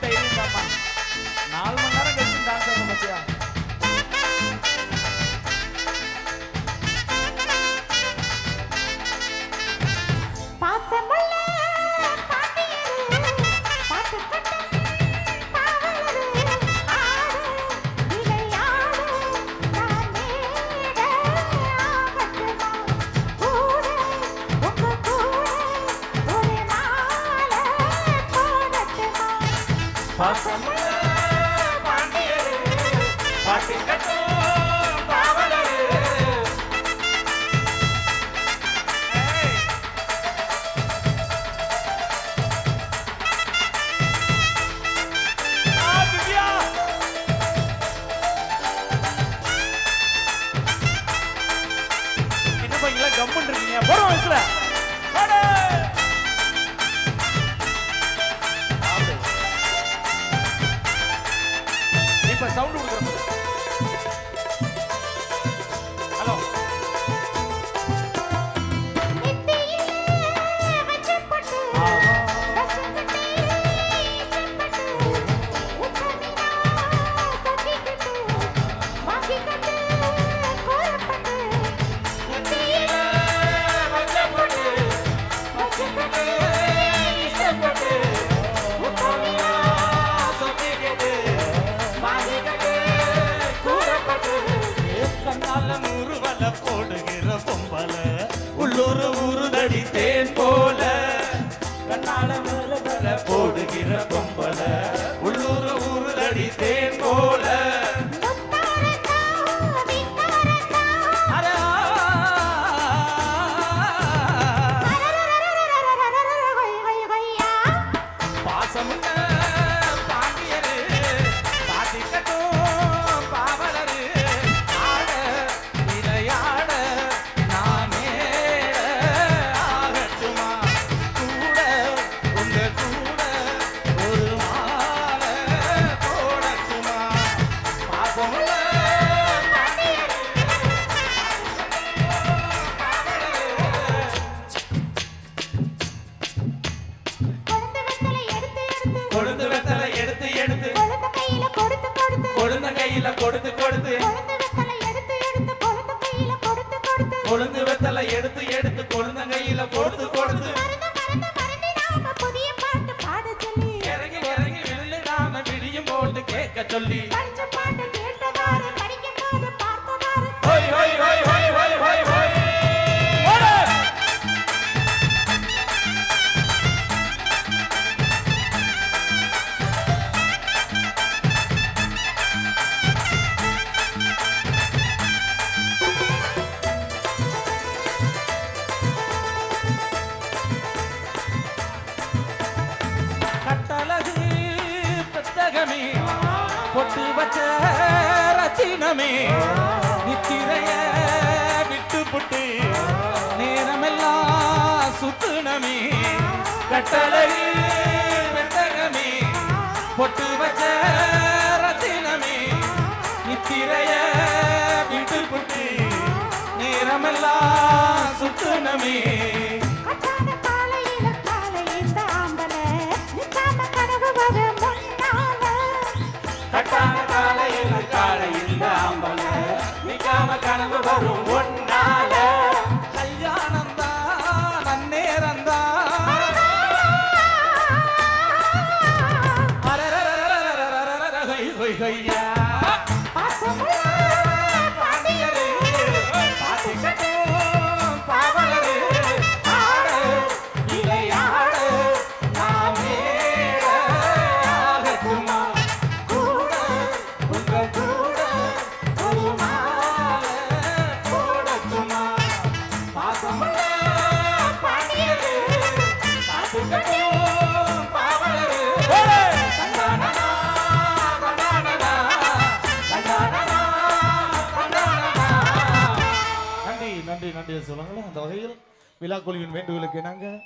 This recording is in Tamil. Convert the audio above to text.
தைரியம் நாலு மணி நேரம் Pas. போடுகிற பொம்பல உள்ளூர் ஊருதடி தேன் போல. கண்ணால நூறு போடுகிற பொம்பல உள்ளூர் ஊருதடி தேன் போல. கொழுந்து வெத்தலை எடுத்து எடுத்து. கொழுந்த கையில கொடுத்து கொடுத்து. கொழுந்து வெத்தலை எடுத்து எடுத்து. கொழுந்த கையில கொடுத்து கொடுத்து. புத்தகமே பொட்டு வச்ச ரத்தினமே நித்திரைய விட்டு புட்டு நேரமெல்லாம் சுத்துணமே கட்டளை புத்தகமே பொட்டு வச்ச ரத்தினமே நித்திரைய விட்டு புட்டு நேரமெல்லாம் சுத்துணமே Don't não. நன்றி சொல்லுவாங்களே அந்த வகையில் விழா குழுவின் வேண்டுகோளுக்கு நாங்கள்